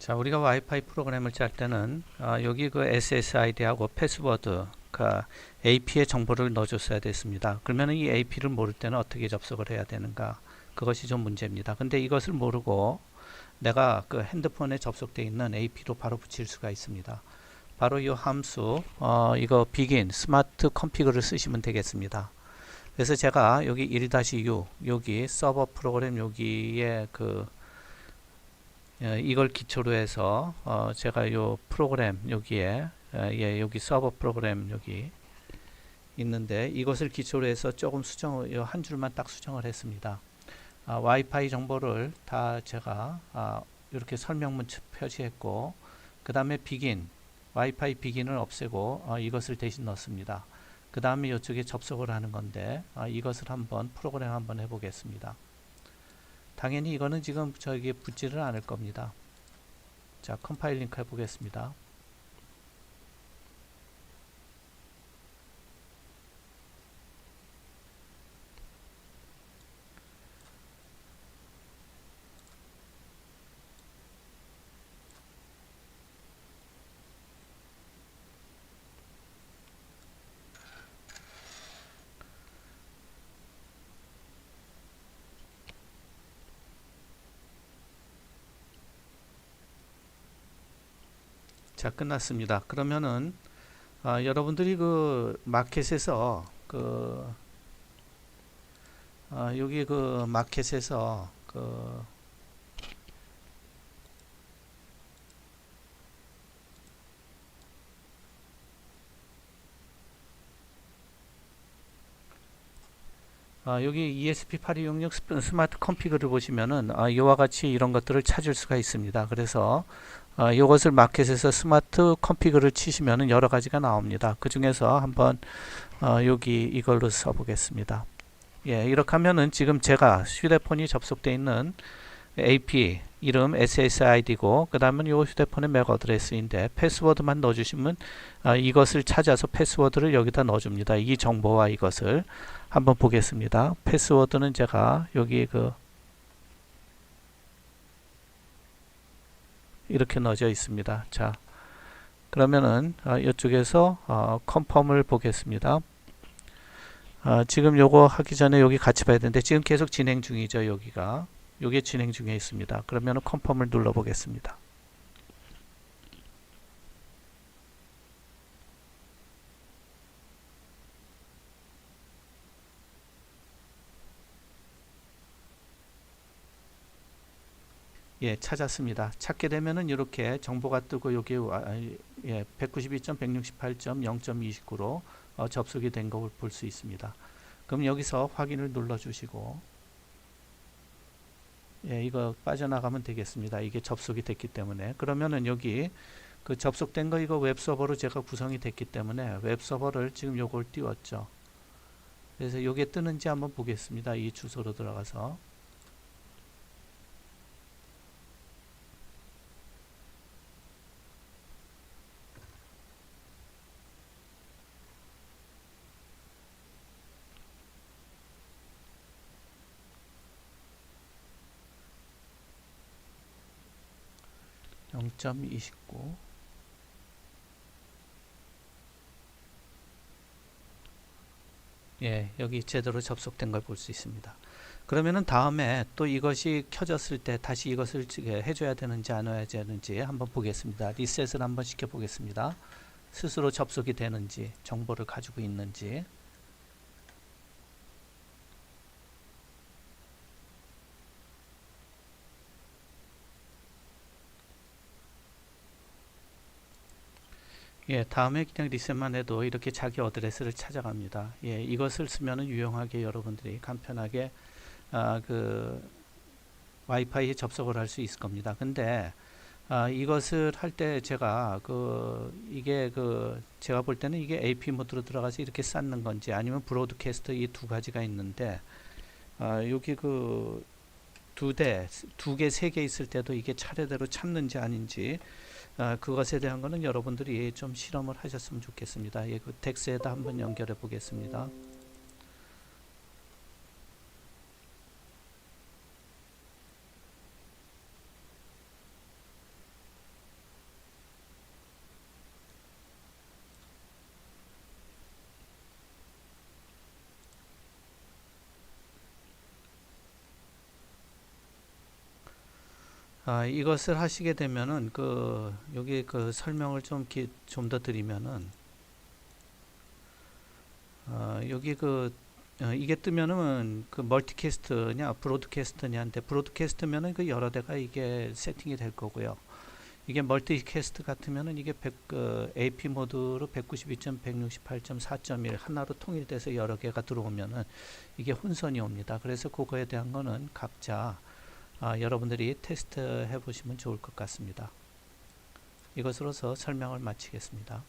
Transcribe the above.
자, 우리가 와이파이 프로그램을 짤 때는 아, 여기 그 SSID하고 패스워드, 그 AP의 정보를 넣어줬어야 됐습니다. 그러면 이 AP를 모를 때는 어떻게 접속을 해야 되는가? 그것이 좀 문제입니다. 근데 이것을 모르고 내가 그 핸드폰에 접속되어 있는 AP로 바로 붙일 수가 있습니다. 바로 이 함수, 어, 이거 begin 스마트 컨피그를 쓰시면 되겠습니다. 그래서 제가 여기 1-6 여기 서버 프로그램 여기에 그 예, 이걸 기초로 해서 어 제가 요 프로그램 여기에 예, 예, 여기 서버 프로그램 여기 있는데 이것을 기초로 해서 조금 수정 요한 줄만 딱 수정을 했습니다. 아, 와이파이 정보를 다 제가 아, 이렇게 설명문 치- 표시했고 그 다음에 비긴 와이파이 비긴을 없애고 어, 이것을 대신 넣습니다. 그 다음에 이쪽에 접속을 하는 건데 아, 이것을 한번 프로그램 한번 해보겠습니다. 당연히 이거는 지금 저기 붙지를 않을 겁니다. 자, 컴파일링 해보겠습니다. 자, 끝났습니다. 그러면은 아, 여러분들이 그 마켓에서 그 아, 여기 그 마켓에서 그 아, 여기 ESP8266 스- 스마트 컨피그를 보시면은 아, 이와 같이 이런 것들을 찾을 수가 있습니다. 그래서 어, 이것을 마켓에서 스마트 컨피그를 치시면은 여러 가지가 나옵니다. 그 중에서 한번 어, 여기 이걸로 써보겠습니다. 예, 이렇게 하면은 지금 제가 휴대폰이 접속되어 있는 AP 이름 SSID고 그 다음은 이 휴대폰의 맥 어드레스인데 패스워드만 넣어주시면 어, 이것을 찾아서 패스워드를 여기다 넣어줍니다. 이 정보와 이것을 한번 보겠습니다. 패스워드는 제가 여기 그 이렇게 넣어져 있습니다. 자, 그러면은 어, 이쪽에서 어, 컨펌을 보겠습니다. 어, 지금 요거 하기 전에 여기 같이 봐야 되는데 지금 계속 진행 중이죠. 여기가 요게 진행 중에 있습니다. 그러면은 컨펌을 눌러 보겠습니다. 예, 찾았습니다. 찾게 되면은 이렇게 정보가 뜨고 여기 와, 예, 192.168.0.29로 어, 접속이 된 것을 볼 수 있습니다. 그럼 여기서 확인을 눌러 주시고 예, 이거 빠져나가면 되겠습니다. 이게 접속이 됐기 때문에 그러면은 여기 그 접속된 거 이거 웹 서버로 제가 구성이 됐기 때문에 웹 서버를 지금 요걸 띄웠죠. 그래서 요게 뜨는지 한번 보겠습니다. 이 주소로 들어가서 (0.29) 예, 여기 제대로 접속된 걸 볼 수 있습니다. 그러면은 다음에 또 이것이 켜졌을 때 다시 이것을 지게 해줘야 되는지 안 해야 되는지 한번 보겠습니다. 리셋을 한번 시켜 보겠습니다. 스스로 접속이 되는지 정보를 가지고 있는지 예, 다음에 그냥 리셋만 해도 이렇게 자기 어드레스를 찾아갑니다. 예, 이것을 쓰면은 유용하게 여러분들이 간편하게 아, 그 와이파이에 접속을 할 수 있을 겁니다. 근데 아, 이것을 할 때 제가 그 이게 그 제가 볼 때는 이게 AP 모드로 들어가서 이렇게 쌓는 건지 아니면 브로드캐스트 이 두 가지가 있는데 아, 여기 그 두 대, 두 개, 세 개 있을 때도 이게 차례대로 찾는지 아닌지 아, 그것에 대한 거는 여러분들이 좀 실험을 하셨으면 좋겠습니다. 예, 그 텍스에다 한번 연결해 보겠습니다. 아, 이것을 하시게 되면은 그 여기 그 설명을 좀 좀 더 드리면은 어, 여기 그 어, 이게 뜨면은 그 멀티캐스트냐 브로드캐스트냐인데 브로드캐스트면은 그 여러 대가 이게 세팅이 될 거고요. 이게 멀티캐스트 같으면은 이게 100, 그 AP 모드로 192.168.4.1 하나로 통일돼서 여러 개가 들어오면은 이게 혼선이 옵니다. 그래서 그거에 대한 거는 각자 아, 여러분들이 테스트 해 보시면 좋을 것 같습니다. 이것으로서 설명을 마치겠습니다.